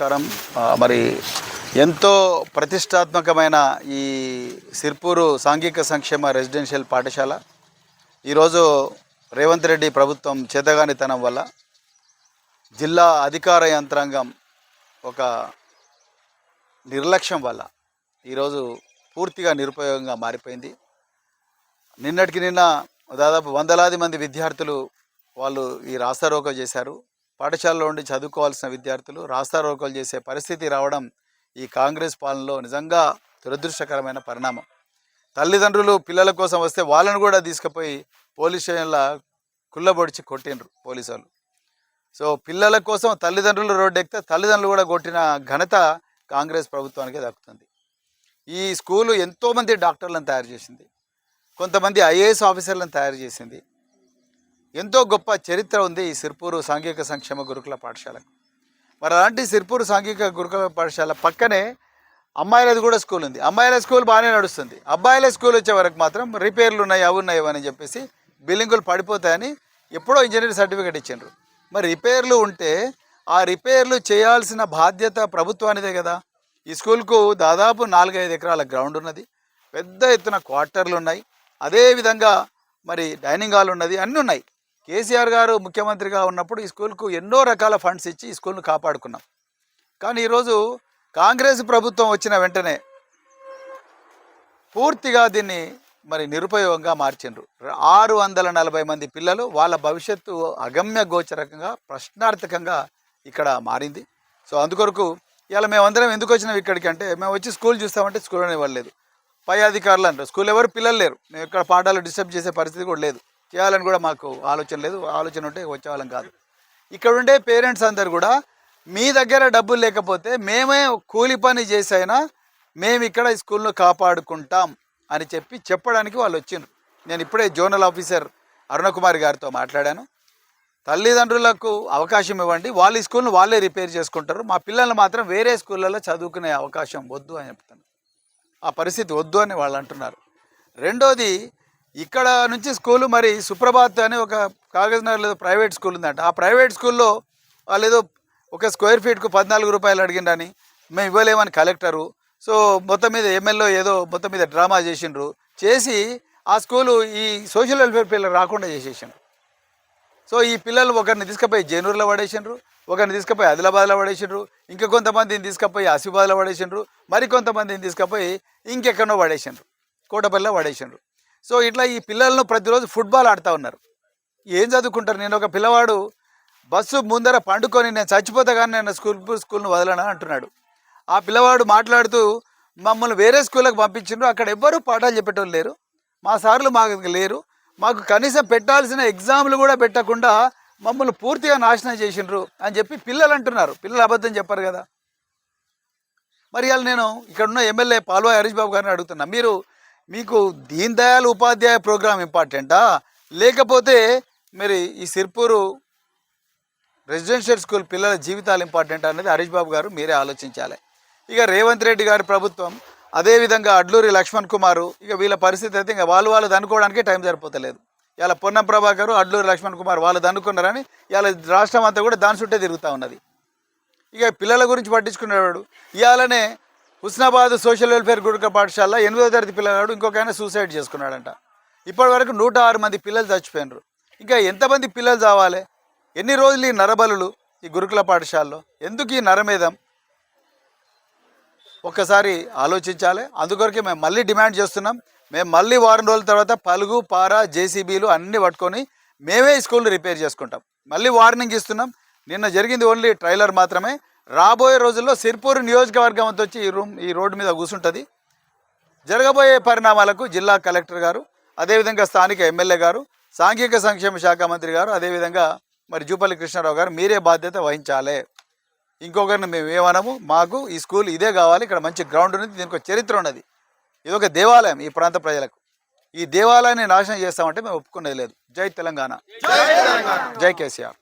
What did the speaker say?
నమస్కారం. మరి ఎంతో ప్రతిష్టాత్మకమైన ఈ సిర్పూరు సాంఘిక సంక్షేమ రెసిడెన్షియల్ పాఠశాల ఈరోజు రేవంత్ రెడ్డి ప్రభుత్వం చేతగానితనం వల్ల జిల్లా అధికార యంత్రాంగం ఒక నిర్లక్ష్యం వల్ల ఈరోజు పూర్తిగా నిరుపయోగంగా మారిపోయింది. నిన్నటికి నిన్న దాదాపు వందలాది మంది విద్యార్థులు వాళ్ళు ఈ రాస్తారోకో చేశారు. పాఠశాలలో ఉండి చదువుకోవాల్సిన విద్యార్థులు రాస్తారోకోలు చేసే పరిస్థితి రావడం ఈ కాంగ్రెస్ పాలనలో నిజంగా దురదృష్టకరమైన పరిణామం. తల్లిదండ్రులు పిల్లల కోసం వస్తే వాళ్ళను కూడా తీసుకుపోయి పోలీస్ స్టేషన్లో కుళ్ళబొడిచి కొట్టిండ్రు పోలీసు వాళ్ళు సో పిల్లల కోసం తల్లిదండ్రులు రోడ్డు ఎక్కితే తల్లిదండ్రులు కూడా కొట్టిన ఘనత కాంగ్రెస్ ప్రభుత్వానికి దక్కుతుంది. ఈ స్కూలు ఎంతోమంది డాక్టర్లను తయారు చేసింది. కొంతమంది ఐఏఎస్ ఆఫీసర్లను తయారు చేసింది. ఎంతో గొప్ప చరిత్ర ఉంది ఈ సిర్పూరు సాంఘిక సంక్షేమ గురుకుల పాఠశాలకు. మరి అలాంటి సిర్పూరు సాంఘిక గురుకుల పాఠశాల పక్కనే అమ్మాయిలది కూడా స్కూల్ ఉంది. అమ్మాయిల స్కూల్ బాగానే నడుస్తుంది. అబ్బాయిల స్కూల్ వచ్చే వరకు మాత్రం రిపేర్లు ఉన్నాయి అవి ఉన్నాయి అని చెప్పేసి బిల్డింగులు పడిపోతాయని ఎప్పుడో ఇంజనీర్ సర్టిఫికేట్ ఇచ్చిండ్రు. మరి రిపేర్లు ఉంటే ఆ రిపేర్లు చేయాల్సిన బాధ్యత ప్రభుత్వానిదే కదా. ఈ స్కూల్కు దాదాపు నాలుగైదు ఎకరాల గ్రౌండ్ ఉన్నది. పెద్ద ఎత్తున క్వార్టర్లు ఉన్నాయి. అదేవిధంగా మరి డైనింగ్ హాల్ ఉన్నది. అన్నీ ఉన్నాయి. కేసీఆర్ గారు ముఖ్యమంత్రిగా ఉన్నప్పుడు ఈ స్కూల్కు ఎన్నో రకాల ఫండ్స్ ఇచ్చి ఈ స్కూల్ను కాపాడుకున్నాం. కానీ ఈరోజు కాంగ్రెస్ ప్రభుత్వం వచ్చిన వెంటనే పూర్తిగా దీన్ని మరి నిరుపయోగంగా మార్చిండ్రు. ఆరు వందల నలభై మంది పిల్లలు వాళ్ళ భవిష్యత్తు అగమ్య గోచరకంగా ప్రశ్నార్థకంగా ఇక్కడ మారింది. సో అందుకొరకు ఇలా మేమందరం ఎందుకు వచ్చినాం ఇక్కడికి అంటే మేము వచ్చి స్కూల్ చూస్తామంటే స్కూల్ ఇవ్వలేదు పై అధికారులు అంటారు. స్కూల్ ఎవరు? పిల్లలు లేరు. మేము ఇక్కడ పాఠాలు డిస్టర్బ్ చేసే పరిస్థితి కూడా లేదు. చేయాలని కూడా మాకు ఆలోచన లేదు. ఆలోచన ఉంటే వచ్చేవాళ్ళం కాదు. ఇక్కడ ఉండే పేరెంట్స్ అందరు కూడా మీ దగ్గర డబ్బులు లేకపోతే మేమే కూలి పని చేసైనా మేము ఇక్కడ ఈ స్కూల్ను కాపాడుకుంటాం అని చెప్పి చెప్పడానికి వాళ్ళు వచ్చిండ్రు. నేను ఇప్పుడే జోనల్ ఆఫీసర్ అరుణకుమారి గారితో మాట్లాడాను. తల్లిదండ్రులకు అవకాశం ఇవ్వండి. వాళ్ళ ఈ స్కూల్ను వాళ్ళే రిపేర్ చేసుకుంటారు. మా పిల్లలు మాత్రం వేరే స్కూళ్ళలో చదువుకునే అవకాశం వద్దు అని చెప్తాను ఆ పరిస్థితి వద్దు అని వాళ్ళు అంటున్నారు. రెండోది ఇక్కడ నుంచి స్కూలు మరి సుప్రభాత్ అనే ఒక కాగజ్నగర్ ఏదో ప్రైవేట్ స్కూల్ ఉందంట. ఆ ప్రైవేట్ స్కూల్లో వాళ్ళు ఏదో ఒక స్క్వేర్ ఫీట్కు పద్నాలుగు రూపాయలు అడిగిండని మేము ఇవ్వలేమని కలెక్టరు. సో మొత్తం మీద ఎమ్మెల్యే ఏదో మొత్తం మీద డ్రామా చేసిండ్రు. చేసి ఆ స్కూలు ఈ సోషల్ వెల్ఫేర్ పిల్లలు రాకుండా చేసేసిండ్రు. సో ఈ పిల్లలు ఒకరిని తీసుకుపోయి జైనూరులో పడేసిండ్రు ఒకరిని తీసుకుపోయి ఆదిలాబాద్లో పడేసిండ్రు ఇంకా కొంతమందిని తీసుకుపోయి ఆసిఫాబాద్లో పడేసిండ్రు మరి కొంతమందిని తీసుకుపోయి ఇంకెక్కడో పడేసిండ్రు కోటపల్లిలో పడేసిండ్రు. సో ఇట్లా ఈ పిల్లలను ప్రతిరోజు ఫుట్బాల్ ఆడుతూ ఉన్నారు. ఏం చదువుకుంటారు? నేను ఒక పిల్లవాడు బస్సు ముందర పండుకొని నేను చచ్చిపోతా కానీ నేను స్కూల్ స్కూల్ను వదలను అంటున్నాడు. ఆ పిల్లవాడు మాట్లాడుతూ మమ్మల్ని వేరే స్కూళ్ళకి పంపించిండ్రు అక్కడ ఎవ్వరూ పాఠాలు చెప్పేటోళ్ళు లేరు. మా సార్లు మాకు లేరు. మాకు కనీసం పెట్టాల్సిన ఎగ్జామ్లు కూడా పెట్టకుండా మమ్మల్ని పూర్తిగా నాశనం చేసిండ్రు అని చెప్పి పిల్లలు అంటున్నారు. పిల్లలు అబద్ధం చెప్పారు కదా. మరి వాళ్ళు నేను ఇక్కడున్న ఎమ్మెల్యే పాల్వాయి హరీష్ బాబు గారిని అడుగుతున్నా. మీరు మీకు దీన్ దయాళ్ ఉపాధ్యాయ ప్రోగ్రాం ఇంపార్టెంటా? లేకపోతే మరి ఈ సిర్పూరు రెసిడెన్షియల్ స్కూల్ పిల్లల జీవితాలు ఇంపార్టెంట్ అనేది హరీష్ బాబు గారు మీరే ఆలోచించాలి. ఇక రేవంత్ రెడ్డి గారి ప్రభుత్వం అదేవిధంగా అడ్లూరి లక్ష్మణ్ కుమారు ఇక వీళ్ళ పరిస్థితి అయితే ఇంకా వాళ్ళు వాళ్ళు దనుకోవడానికే టైం సరిపోతలేదు. ఇలా పొన్నం ప్రభాకర్ అడ్లూరి లక్ష్మణ్ కుమార్ వాళ్ళు దన్నుకున్నారని ఇలా రాష్ట్రం అంతా కూడా దాని చుట్టే తిరుగుతూ ఉన్నది. ఇక పిల్లల గురించి పట్టించుకునేవాడు ఇవాళనే హుస్నాబాద్ సోషల్ వెల్ఫేర్ గురుక పాఠశాల ఎనిమిదో తరగతి పిల్లగాడు ఇంకొక ఆయన సూసైడ్ చేసుకున్నాడంట. ఇప్పటి వరకు నూట ఆరు మంది పిల్లలు చచ్చిపోయినారు. ఇంకా ఎంతమంది పిల్లలు చావాలి? ఎన్ని రోజులు ఈ నరబలులు ఈ గురుకుల పాఠశాలలో? ఎందుకు ఈ నరమేధం? ఒక్కసారి ఆలోచించాలి. అందుకొరకే మేము మళ్ళీ డిమాండ్ చేస్తున్నాం. మేము మళ్ళీ వారం రోజుల తర్వాత పలుగు పార జేసీబీలు అన్నీ పట్టుకొని మేమే ఈ స్కూల్ రిపేర్ చేసుకుంటాం. మళ్ళీ వార్నింగ్ ఇస్తున్నాం. నిన్న జరిగింది ఓన్లీ ట్రైలర్ మాత్రమే. రాబోయే రోజుల్లో సిర్పూర్ నియోజకవర్గం అంతా వచ్చి ఈ రూమ్ ఈ రోడ్డు మీద కూర్చుంటుంది జరగబోయే పరిణామాలకు జిల్లా కలెక్టర్ గారు అదేవిధంగా స్థానిక ఎమ్మెల్యే గారు సాంఘిక సంక్షేమ శాఖ మంత్రి గారు అదేవిధంగా మరి జూపల్లి కృష్ణారావు గారు మీరే బాధ్యత వహించాలి. ఇంకొకరిని మేము ఏమనము? మాకు ఈ స్కూల్ ఇదే కావాలి ఇక్కడ మంచి గ్రౌండ్ ఉన్నది దీనికి ఒక చరిత్ర ఉన్నది. ఇది ఒక దేవాలయం ఈ ప్రాంత ప్రజలకు. ఈ దేవాలయాన్ని నాశనం చేస్తామంటే మేము ఒప్పుకునేది లేదు. జై తెలంగాణ. జై కేసీఆర్.